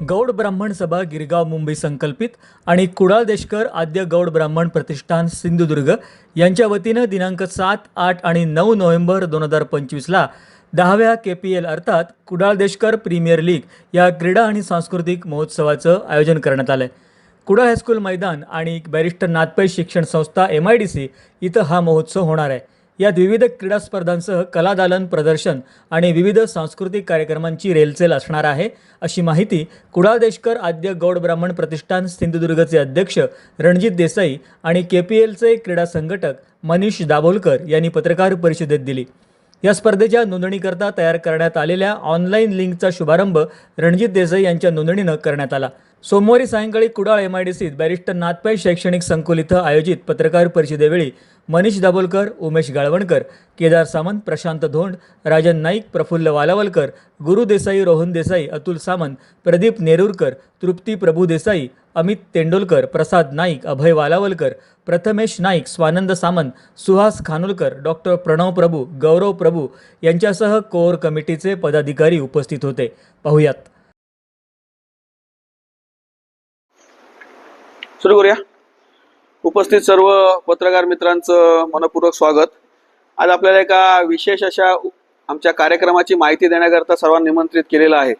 गौड ब्राह्मण सभा गिरगाव मुंबई संकल्पित आणि कुडाळ देशकर आद्य गौड ब्राह्मण प्रतिष्ठान सिंधुदुर्ग यांच्या वतीनं दिनांक सात आठ आणि नऊ नोव्हेंबर दोन हजार पंचवीसला दहाव्या के पी एल अर्थात कुडाळ देशकर प्रीमियर लीग या क्रीडा आणि सांस्कृतिक महोत्सवाचं आयोजन करण्यात आलं आहे कुडाळ हायस्कूल मैदान आणि बॅरिस्टर नाथपै शिक्षण संस्था एम आय डी सी इथं हा महोत्सव होणार आहे. यात विविध क्रीडा स्पर्धांसह कलादालन प्रदर्शन आणि विविध सांस्कृतिक कार्यक्रमांची रेलचेल असणार आहे. अशी माहिती कुडाळ देशकर आद्य गौड ब्राह्मण प्रतिष्ठान सिंधुदुर्गचे अध्यक्ष रणजित देसाई आणि के पी एलचे क्रीडा संघटक मनीष दाभोलकर यांनी पत्रकार परिषदेत दिली. या स्पर्धेच्या नोंदणीकरता तयार करण्यात आलेल्या ऑनलाईन लिंकचा शुभारंभ रणजित देसाई यांच्या नोंदणीनं करण्यात आला. सोमवारी सायंकाळी कुडाळ एम आय डी सीत बॅरिस्टर नाथपाई शैक्षणिक संकुल इथं आयोजित पत्रकार परिषदेवेळी मनीष दाभोलकर उमेश गाळवणकर केदार सामंत प्रशांत धोंड राजन नाईक प्रफुल्ल वालावलकर गुरु देसाई रोहन देसाई अतुल सामंत प्रदीप नेरुरकर तृप्ती प्रभू देसाई अमित तेंडोलकर प्रसाद नाईक अभय वालावलकर प्रथमेश नाईक स्वानंद सामंत सुहास खानोलकर डॉक्टर प्रणव प्रभू गौरव प्रभू यांच्यासह कोर कमिटीचे पदाधिकारी उपस्थित होते. पाहुयात. सुरू करूया. उपस्थित सर्व पत्रकार मित्रांचं मनपूर्वक स्वागत. आज आपल्याला एका विशेष अशा आमच्या कार्यक्रमाची माहिती देण्याकरता सर्वांना निमंत्रित केलेलं आहे.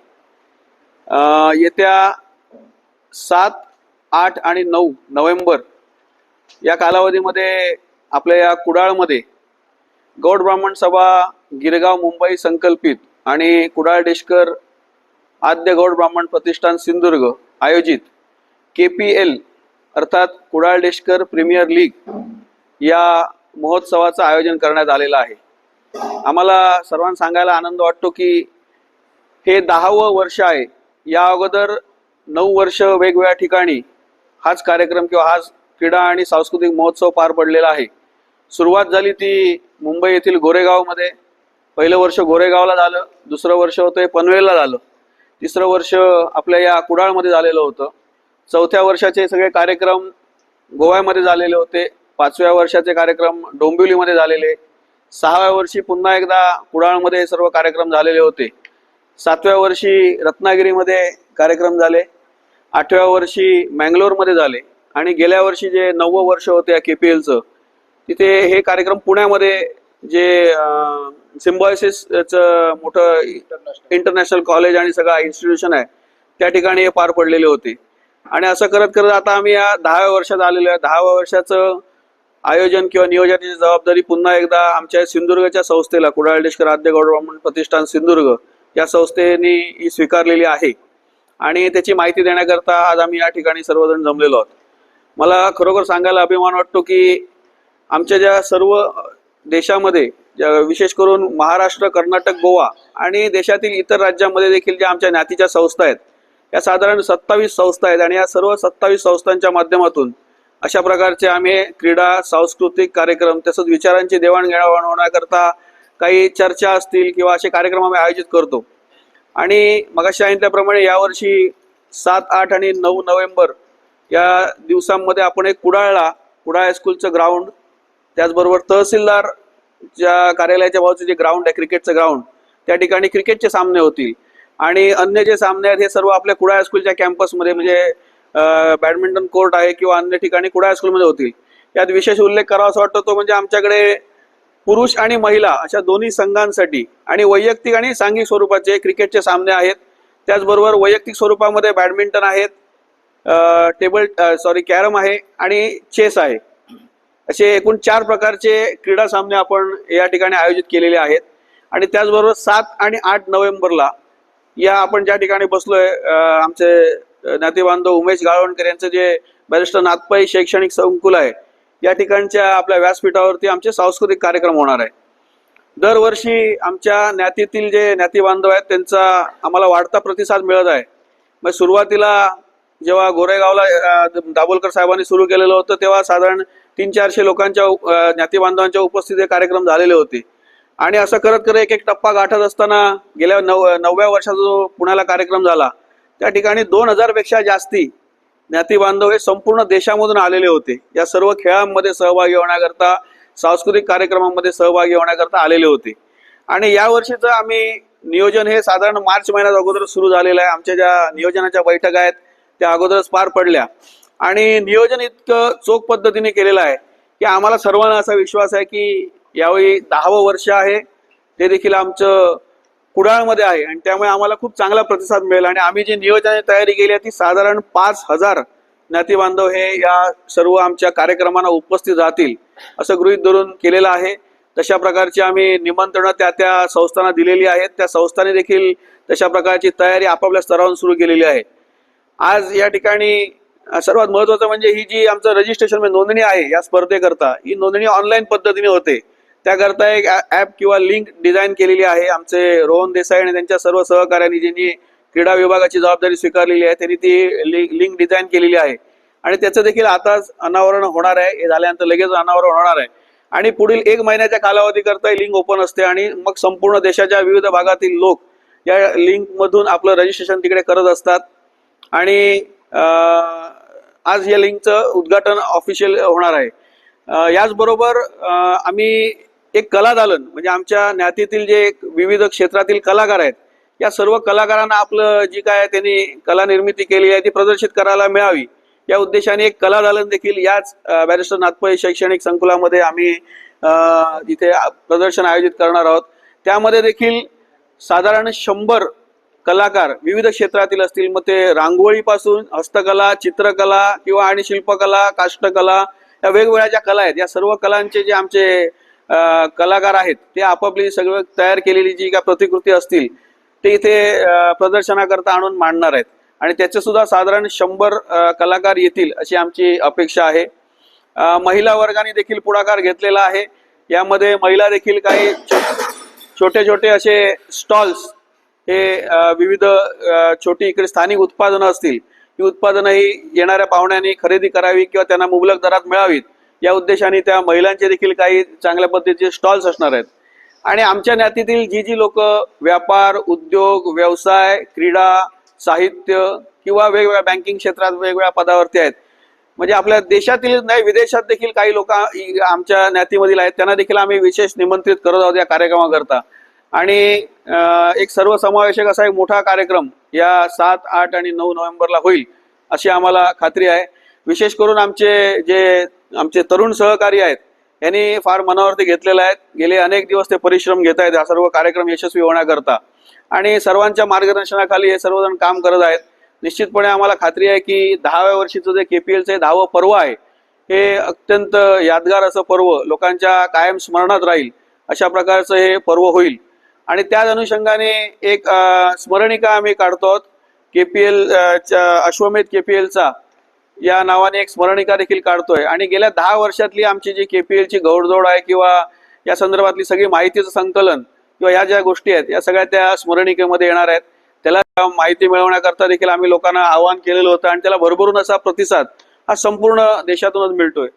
येत्या सात आठ आणि नऊ नोव्हेंबर या कालावधीमध्ये आपल्या या कुडाळमध्ये गौड ब्राह्मण सभा गिरगाव मुंबई संकल्पित आणि कुडाळ डेशकर आद्य गौड ब्राह्मण प्रतिष्ठान सिंधुदुर्ग आयोजित के पी एल अर्थात कुडाळ देशकर प्रीमियर लीग या महोत्सवाचं आयोजन करण्यात आलेलं आहे. आम्हाला सर्वांना सांगायला आनंद वाटतो की हे दहावं वर्ष आहे. या अगोदर नऊ वर्ष वेगवेगळ्या ठिकाणी हाच कार्यक्रम किंवा हाच क्रीडा आणि सांस्कृतिक महोत्सव पार पडलेला आहे. सुरुवात झाली ती मुंबई येथील गोरेगावमध्ये. पहिलं वर्ष गोरेगावला झालं दुसरं वर्ष होतं पनवेलला झालं. तिसरं वर्ष आपल्या या कुडाळमध्ये झालेलं होतं. चौथ्या वर्षाचे सगळे कार्यक्रम गोव्यामध्ये झालेले होते. पाचव्या वर्षाचे कार्यक्रम डोंबिवलीमध्ये झालेले. सहाव्या वर्षी पुन्हा एकदा कुडाळमध्ये सर्व कार्यक्रम झालेले होते. सातव्या वर्षी रत्नागिरीमध्ये कार्यक्रम झाले. आठव्या वर्षी मँगलोरमध्ये झाले. आणि गेल्या वर्षी जे नववं वर्ष होते या के पी एलचं तिथे हे कार्यक्रम पुण्यामध्ये जे सिम्बॉयसिसचं मोठं इंटरनॅशनल कॉलेज आणि सगळं इन्स्टिट्यूशन आहे त्या ठिकाणी हे पार पडलेले होते. आणि असं करत करत आता आम्ही या दहाव्या वर्षात आलेलो आहे. दहाव्या वर्षाचं आयोजन किंवा नियोजनाची जबाबदारी पुन्हा एकदा आमच्या सिंधुदुर्गच्या संस्थेला कुडाळ देशकर आद्य गौड ब्राह्मण प्रतिष्ठान सिंधुदुर्ग या संस्थेने ही स्वीकारलेली आहे. आणि त्याची माहिती देण्याकरता आज आम्ही या ठिकाणी सर्वजण जमलेलो आहोत. मला खरोखर सांगायला अभिमान वाटतो की आमच्या ज्या सर्व देशामध्ये ज्या विशेष करून महाराष्ट्र कर्नाटक गोवा आणि देशातील इतर राज्यांमध्ये देखील ज्या आमच्या ज्ञातीच्या संस्था आहेत या साधारण सत्तावीस संस्था आहेत आणि या सर्व सत्तावीस संस्थांच्या माध्यमातून अशा प्रकारचे आम्ही क्रीडा सांस्कृतिक कार्यक्रम तसंच विचारांची देवाणघेवाण होण्याकरता काही चर्चा असतील किंवा असे कार्यक्रम आम्ही आयोजित करतो. आणि मगाशी सांगितल्याप्रमाणे यावर्षी सात आठ आणि नऊ नोव्हेंबर या दिवसांमध्ये आपण एक कुडाळला कुडाळ हायस्कूलचं ग्राउंड त्याचबरोबर तहसीलदार ज्या कार्यालयाच्या बाजूचे जे ग्राउंड आहे क्रिकेटचं ग्राउंड त्या ठिकाणी क्रिकेटचे सामने होतील. आणि अन्य जे सामने आहेत हे सर्व आपल्या कुडाळ हायस्कूलच्या कॅम्पसमध्ये म्हणजे बॅडमिंटन कोर्ट आहे किंवा अन्य ठिकाणी कुडाळ हायस्कूलमध्ये होतील. यात विशेष उल्लेख करावा असं वाटतो तो म्हणजे आमच्याकडे पुरुष आणि महिला अशा दोन्ही संघांसाठी आणि वैयक्तिक आणि सांघिक स्वरूपाचे क्रिकेटचे सामने आहेत त्याचबरोबर वैयक्तिक स्वरूपामध्ये बॅडमिंटन आहेत टेबल सॉरी कॅरम आहे आणि चेस आहे. असे एकूण चार प्रकारचे क्रीडा सामने आपण या ठिकाणी आयोजित केलेले आहेत. आणि त्याचबरोबर सात आणि आठ नोव्हेंबरला या आपण ज्या ठिकाणी बसलोय आमचे नातेबांधव उमेश गाळवणकर यांचं जे बॅरिस्टर नाथपाई शैक्षणिक संकुल आहे या ठिकाणच्या आपल्या व्यासपीठावरती आमचे सांस्कृतिक कार्यक्रम होणार आहे. दरवर्षी आमच्या ज्ञातीतील जे ज्ञातीबांधव आहेत त्यांचा आम्हाला वाढता प्रतिसाद मिळत आहे. मग सुरुवातीला जेव्हा गोरेगावला दाभोलकर साहेबांनी सुरू केलेलं होतं तेव्हा साधारण तीन चारशे लोकांच्या ज्ञातीबांधवांच्या उपस्थितीत कार्यक्रम झालेले होते. आणि असं करत करत एक एक टप्पा गाठत असताना गेल्या नव नवव्या वर्षाचा जो पुण्याला कार्यक्रम झाला त्या ठिकाणी दोन हजारपेक्षा जास्ती ज्ञातीबांधव हे संपूर्ण देशामधून आलेले होते. या सर्व खेळांमध्ये सहभागी होण्याकरता सांस्कृतिक कार्यक्रमांमध्ये सहभागी होण्याकरता आलेले होते. आणि या वर्षीचं आम्ही नियोजन हे साधारण मार्च महिन्यात अगोदर सुरू झालेलं आहे. आमच्या ज्या नियोजनाच्या बैठका आहेत त्या अगोदरच पार पडल्या. आणि नियोजन इतकं चोख पद्धतीने केलेलं आहे की आम्हाला सर्वांना असा विश्वास आहे की यावेळी दहावं वर्ष आहे. ते देखील आमचं कुडाळमध्ये आहे आणि त्यामुळे आम्हाला खूप चांगला प्रतिसाद मिळेल आणि आम्ही जी नियोजनाची तयारी केली आहे ती साधारण पाच हजार नातेबांधव हे या सर्व आमच्या कार्यक्रमांना उपस्थित राहतील असं गृहित धरून केलेलं आहे. तशा प्रकारची आम्ही निमंत्रणं त्या त्या संस्थांना दिलेली आहेत. त्या संस्थांनी देखील तशा प्रकारची तयारी आपापल्या स्तरावरून सुरू केलेली आहे. आज या ठिकाणी सर्वात महत्वाचं म्हणजे ही जी आमचं रजिस्ट्रेशन म्हणजे नोंदणी आहे या स्पर्धेकरता ही नोंदणी ऑनलाईन पद्धतीने होते. त्याकरता एक ॲप किंवा लिंक डिझाईन केलेली आहे. आमचे रोहन देसाई आणि त्यांच्या सर्व सहकार्यांनी ज्यांनी क्रीडा विभागाची जबाबदारी स्वीकारलेली आहे त्यांनी ती लिंक डिझाईन केलेली आहे. आणि त्याचं देखील आताच अनावरण होणार आहे. हे झाल्यानंतर लगेच अनावरण होणार आहे. आणि पुढील एक महिन्याच्या कालावधीकरता लिंक ओपन असते आणि मग संपूर्ण देशाच्या विविध भागातील लोक या लिंक मधून आपलं रजिस्ट्रेशन तिकडे करत असतात. आणि आज या लिंकचं उद्घाटन ऑफिशियल होणार आहे. याचबरोबर आम्ही एक कला दालन म्हणजे आमच्या ज्ञातीतील जे एक विविध क्षेत्रातील कलाकार आहेत या सर्व कलाकारांना आपलं जी काय त्यांनी कला निर्मिती केली आहे ती प्रदर्शित करायला मिळावी या उद्देशाने एक कला दालन देखील याच बॅरिस्टर नाथपै शैक्षणिक संकुलामध्ये आम्ही अं, इथे प्रदर्शन आयोजित करणार आहोत. त्यामध्ये देखील साधारण शंभर कलाकार विविध क्षेत्रातील असतील मग ते रांगोळीपासून हस्तकला चित्रकला किंवा आणि शिल्पकला काष्टकला या वेगवेगळ्या ज्या कला आहेत या सर्व कलांचे जे आमचे कलाकार आहेत ते आपापली सगळं तयार केलेली जी काय प्रतिकृती असतील ते इथे प्रदर्शनाकरता आणून मांडणार आहेत. आणि त्याचे सुद्धा साधारण शंभर कलाकार येतील अशी आमची अपेक्षा आहे. महिला वर्गाने देखील पुढाकार घेतलेला आहे. यामध्ये महिला देखील काही छोटे छोटे असे स्टॉल्स हे विविध छोटी इकडे स्थानिक उत्पादनं असतील ही उत्पादनं ही येणाऱ्या पाहुण्यांनी खरेदी करावी किंवा त्यांना मुबलक दरात मिळावीत. या उद्देशाने त्या महिलांचे देखील काही चांगल्या पद्धतीचे स्टॉल्स असणार आहेत. आणि आमच्या ज्ञातीतील जी जी लोक व्यापार उद्योग व्यवसाय क्रीडा साहित्य किंवा वेगवेगळ्या बँकिंग क्षेत्रात वेगवेगळ्या पदावरती आहेत. म्हणजे आपल्या देशातील नाही विदेशात देखील काही लोक आमच्या ज्ञातीमधील आहेत. त्यांना देखील आम्ही विशेष निमंत्रित करत आहोत या कार्यक्रमाकरता. आणि एक सर्वसमावेशक असा एक मोठा कार्यक्रम या सात आठ आणि नऊ नोव्हेंबरला होईल अशी आम्हाला खात्री आहे. विशेष करून आमचे जे आमचे तरुण सहकारी आहेत. यांनी फार मनावरती घेतलेलं आहेत. गेले अनेक दिवस ते परिश्रम घेत आहेत. हा सर्व कार्यक्रम यशस्वी होण्याकरता. आणि सर्वांच्या मार्गदर्शनाखाली हे सर्वजण काम करत आहेत. निश्चितपणे आम्हाला खात्री आहे की दहाव्या वर्षीचं जे के पी एलचं दहावं पर्व आहे हे अत्यंत यादगार असं पर्व लोकांच्या कायम स्मरणात राहील. अशा प्रकारचं हे पर्व होईल. आणि त्याच अनुषंगाने एक स्मरणिका आम्ही काढतो के पी एलच्या अश्वमेध के पी एलचा या नावाने एक स्मरणिका देखील काढतोय. आणि गेल्या दहा वर्षातली आमची जी केपीएलची गौडजोड आहे किंवा या संदर्भातली सगळी माहितीचं संकलन किंवा ह्या ज्या गोष्टी आहेत या सगळ्या त्या स्मरणिकेमध्ये येणार आहेत. त्याला माहिती मिळवण्याकरता देखील आम्ही लोकांना आवाहन केलेलं होतं आणि त्याला भरभरून असा प्रतिसाद हा संपूर्ण देशातूनच मिळतोय.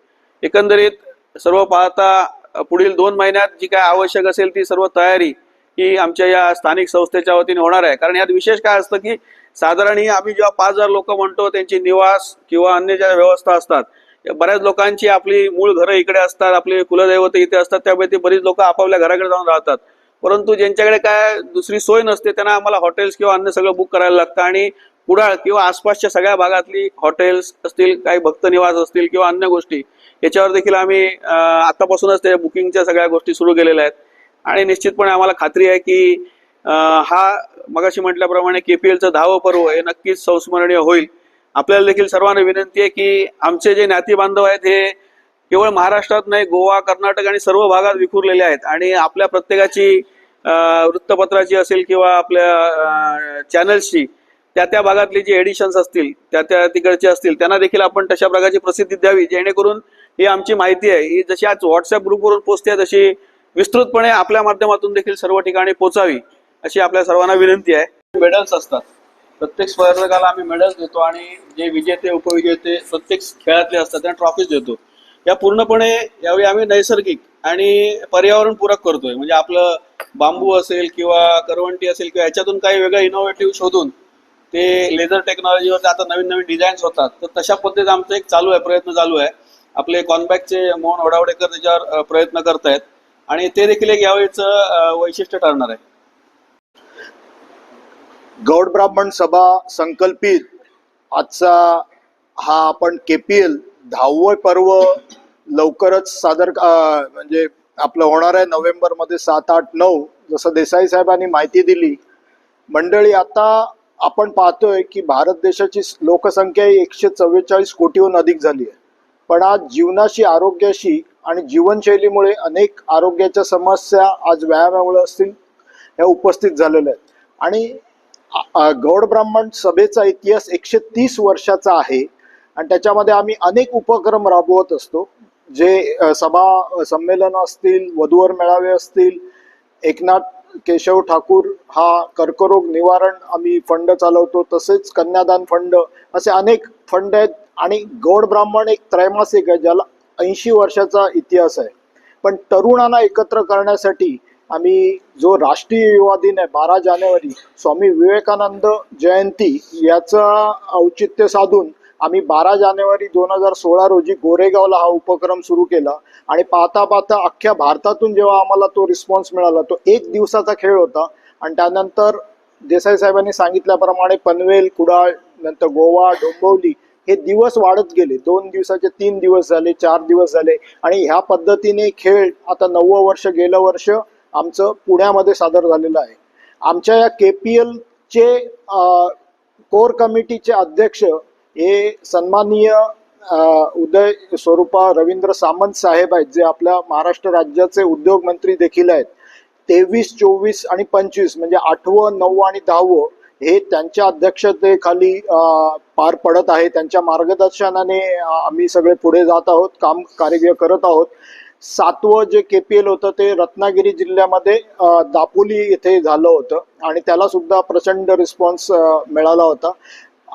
एकंदरीत सर्व पाहता पुढील दोन महिन्यात जी काय आवश्यक असेल ती सर्व तयारी ही आमच्या या स्थानिक संस्थेच्या वतीने होणार आहे. कारण यात विशेष काय असतं की साधारण ही आम्ही जेव्हा पाच हजार लोक म्हणतो त्यांची निवास किंवा अन्य ज्या व्यवस्था असतात बऱ्याच लोकांची आपली मूळ घरं इकडे असतात आपले कुलदैवत इथे असतात त्यामुळे ते बरीच लोक आपापल्या घराकडे जाऊन राहतात. परंतु ज्यांच्याकडे काय दुसरी सोय नसते त्यांना आम्हाला हॉटेल्स किंवा अन्य सगळं बुक करायला लागतं आणि कुडाळ किंवा आसपासच्या सगळ्या भागातली हॉटेल्स असतील काही भक्त निवास असतील किंवा अन्य गोष्टी याच्यावर देखील आम्ही आतापासूनच त्या बुकिंगच्या सगळ्या गोष्टी सुरू केलेल्या आहेत. आणि निश्चितपणे आम्हाला खात्री आहे की हा मगाशी म्हटल्याप्रमाणे केपीएलचं दहावं पर्व हे नक्कीच संस्मरणीय होईल. आपल्याला देखील सर्वांना विनंती आहे की आमचे जे नाती बांधव आहेत हे केवळ महाराष्ट्रात नाही गोवा कर्नाटक आणि सर्व भागात विखुरलेले आहेत. आणि आपल्या प्रत्येकाची वृत्तपत्राची असेल किंवा आपल्या चॅनल्सची त्या त्या भागातली जी एडिशन्स असतील त्या त्या तिकडचे असतील त्यांना देखील आपण तशा प्रकारची प्रसिद्धी द्यावी जेणेकरून ही आमची माहिती आहे. ही जशी आज व्हॉट्सअप ग्रुपवरून पोचते तशी विस्तृतपणे आपल्या माध्यमातून देखील सर्व ठिकाणी पोचावी. अशी आपल्या सर्वांना विनंती आहे. मेडल्स असतात. प्रत्येक स्पर्धकाला आम्ही मेडल्स देतो आणि जे विजेते उपविजेते प्रत्येक खेळातले असतात त्यांना ट्रॉफीज देतो. या पूर्णपणे यावेळी आम्ही नैसर्गिक आणि पर्यावरणपूरक करतोय. म्हणजे आपलं बांबू असेल किंवा करवंटी असेल किंवा याच्यातून काही वेगळं इनोव्हेटिव्ह शोधून ते लेझर टेक्नॉलॉजीवर आता नवीन नवीन डिझाईन्स होतात. तर तशा पद्धतीत आमचं एक चालू आहे प्रयत्न चालू आहे. आपले कॉनबॅकचे मोहन वडावडेकर त्याच्यावर प्रयत्न प्रयत्न करतायत. आणि ते देखील एक यावेळीचं वैशिष्ट्य ठरणार आहे. गौड ब्राह्मण सभा संकल्पित. आजचा हा आपण के पी एल दहावं पर्व लवकरच सादर म्हणजे आपलं होणार आहे नोव्हेंबरमध्ये सात आठ नऊ जसं देसाई साहेबांनी माहिती दिली. मंडळी आता आपण पाहतोय की भारत देशाची लोकसंख्या ही एकशे चव्वेचाळीस कोटीहून अधिक झाली आहे. पण आज जीवनाशी आरोग्याशी आणि जीवनशैलीमुळे अनेक आरोग्याच्या समस्या आज व्यायामामुळे असतील ह्या उपस्थित झालेल्या आहेत. आणि गौड ब्राह्मण सभेचा इतिहास एकशे तीस वर्षाचा आहे. आणि त्याच्यामध्ये आम्ही अनेक उपक्रम राबवत असतो. जे सभा संमेलन असतील वधूवर मेळावे असतील एकनाथ केशव ठाकूर हा कर्करोग निवारण आम्ही फंड चालवतो. तसेच कन्यादान फंड असे अनेक फंड आहेत. आणि गौड ब्राह्मण एक त्रैमासिक आहे ज्याला ऐंशी वर्षाचा इतिहास आहे. पण तरुणांना एकत्र करण्यासाठी आम्ही जो राष्ट्रीय युवा दिन आहे बारा जानेवारी स्वामी विवेकानंद जयंती याचं औचित्य साधून आम्ही बारा जानेवारी दोन हजार सोळा रोजी गोरेगावला हा उपक्रम सुरू केला. आणि पाहता पाहता अख्ख्या भारतातून जेव्हा आम्हाला तो रिस्पॉन्स मिळाला तो एक दिवसाचा खेळ होता. आणि त्यानंतर देसाई साहेबांनी सांगितल्याप्रमाणे पनवेल कुडाळ नंतर गोवा डोंबिवली हे दिवस वाढत गेले. दोन दिवसाचे तीन दिवस झाले चार दिवस झाले. आणि ह्या पद्धतीने खेळ आता नववं वर्ष गेलं वर्ष आमचं पुण्यामध्ये सादर झालेलं आहे. आमच्या या के पी एलचे कोर कमिटीचे अध्यक्ष हे सन्माननीय उदय स्वरूपा रवींद्र सामंत साहेब आहेत जे आपल्या महाराष्ट्र राज्याचे उद्योग मंत्री देखील आहेत. तेवीस चोवीस आणि पंचवीस म्हणजे आठवं नववं आणि दहावं हे त्यांच्या अध्यक्षतेखाली पार पडत आहे. त्यांच्या मार्गदर्शनाने आम्ही सगळे पुढे जात आहोत काम कार्य करत आहोत. सातवं जे के पी एल होतं ते रत्नागिरी जिल्ह्यामध्ये दापोली येथे झालं होतं आणि त्याला सुद्धा प्रचंड रिस्पॉन्स मिळाला होता.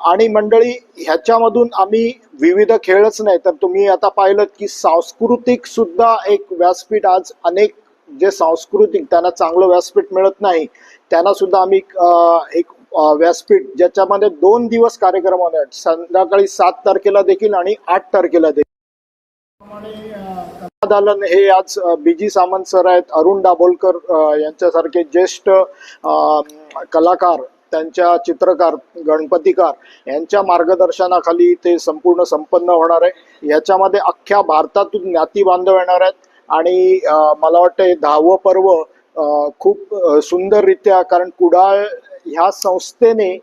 आणि मंडळी ह्याच्यामधून आम्ही विविध खेळच नाही तर तुम्ही आता पाहिलं की सांस्कृतिक सुद्धा एक व्यासपीठ आज अनेक जे सांस्कृतिक त्यांना चांगलं व्यासपीठ मिळत नाही त्यांना सुद्धा आम्ही एक व्यासपीठ ज्याच्यामध्ये दोन दिवस कार्यक्रम होणार आहेत संध्याकाळी सात तारखेला देखील आणि आठ तारखेला देखील. दालन हे आज बीजी सामंत सर आहेत अरुण दाभोलकर यांच्यासारखे ज्येष्ठ कलाकार त्यांच्या चित्रकार गणपतीकार यांच्या मार्गदर्शनाखाली ते संपूर्ण संपन्न होणार आहे. याच्यामध्ये अख्ख्या भारतातून ज्ञाती बांधव येणार आहेत. आणि मला वाटतं हे दहावं पर्व खूप सुंदररित्या कारण कुडाळ ह्या संस्थेने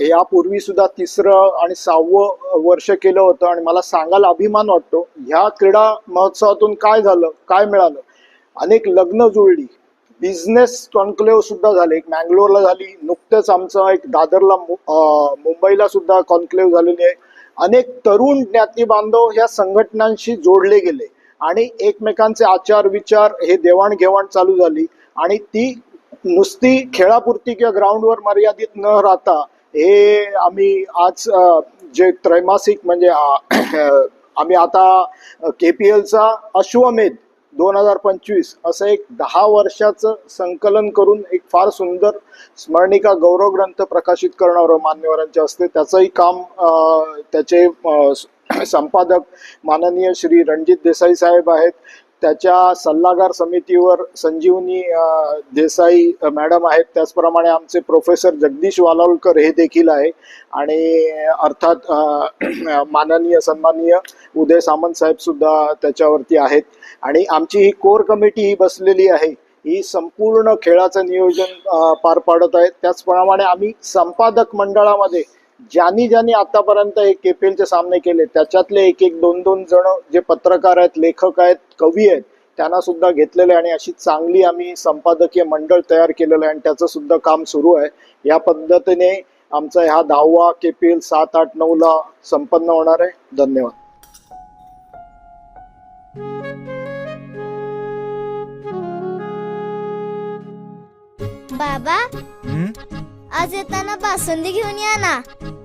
यापूर्वी सुद्धा तिसरं आणि सहावं वर्ष केलं होतं आणि मला सांगायला अभिमान वाटतो. ह्या क्रीडा महोत्सवातून काय झालं काय मिळालं? अनेक लग्न जुळली. बिझनेस कॉन्क्लेव्ह सुद्धा झाले. एक मँगलोरला झाली नुकतेच आमचं एक दादरला मुंबईला सुद्धा कॉन्क्लेव्ह झालेली आहे. अनेक तरुण ज्ञाती बांधव ह्या संघटनांशी जोडले गेले आणि एकमेकांचे आचार विचार हे देवाणघेवाण चालू झाली आणि ती नुसती खेळापुरती किंवा ग्राउंडवर मर्यादित न राहता हे आम्ही आज जे त्रैमासिक म्हणजे आम्ही आता के पी एलचा अश्वमेध दोन हजार पंचवीस असं एक दहा वर्षाचं संकलन करून एक फार सुंदर स्मरणिका गौरव ग्रंथ प्रकाशित करणार मान्यवरांच्या हस्ते त्याचंही काम त्याचे संपादक माननीय श्री रणजित देसाई साहेब आहेत. त्याच्या सल्लागार समितीवर संजीवनी देसाई मॅडम आहेत. त्याचप्रमाणे आमचे प्रोफेसर जगदीश वालावलकर हे देखील आहे. आणि अर्थात माननीय सन्माननीय उदय सामंत साहेब सुद्धा त्याच्यावरती आहेत. आणि आमची ही कोर कमिटी ही बसलेली आहे. ही संपूर्ण खेळाचं नियोजन पार पाडत आहे त्याचप्रमाणे आम्ही संपादक मंडळामध्ये ज्यांनी ज्यांनी आतापर्यंत हे केपीएलचे सामने केले त्याच्यातले एक एक दोन दोन जण जे पत्रकार आहेत लेखक आहेत कवी आहेत त्यांना सुद्धा घेतलेलं आहे आणि अशी चांगली आम्ही संपादकीय मंडळ तयार केलेलं आहे आणि त्याचं सुद्धा काम सुरू आहे. या पद्धतीने आमचा ह्या दहावा केपीएल सात आठ नऊ ला संपन्न होणार आहे. धन्यवाद. बाबा आज येताना बासुंदी घेऊन या ना.